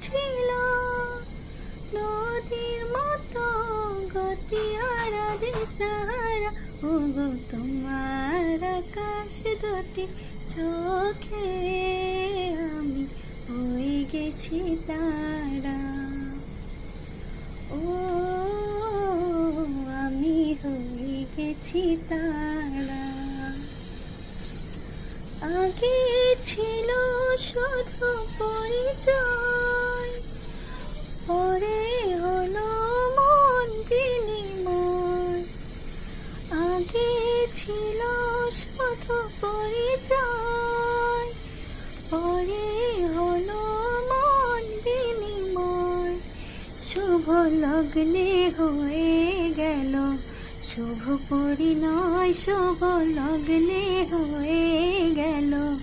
ছিল। নদীর মতো গতিহারা দিশাহারা ও গো তোমার আকাশ দুটি চোখে আমি হয়ে গেছি তারা। ও, আমি হয়ে গেছি তারা। আগে ছিল শুধু পরিচয়। ছিল শুধু পরিচয়। পরে হলো মন বিনিময়। শুভ লগ্নে হয়ে গেল। শুভ পরিণয়, শুভ লগ্নে হয়ে গেল।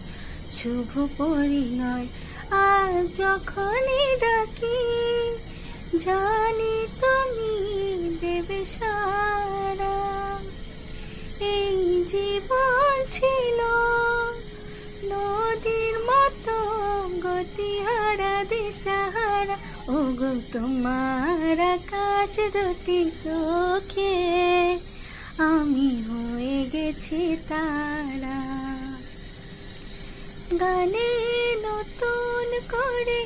শুভ পরিণয় আর যখনই ডাকি, জানি তুমি দেবে এই জীবন ছিল। নদীর মতো গতিহারা, দিশাহারা। ও গো তোমার আকাশ দুটি চোখে। আমি হয়ে গেছি তারা। গানে নতুন করে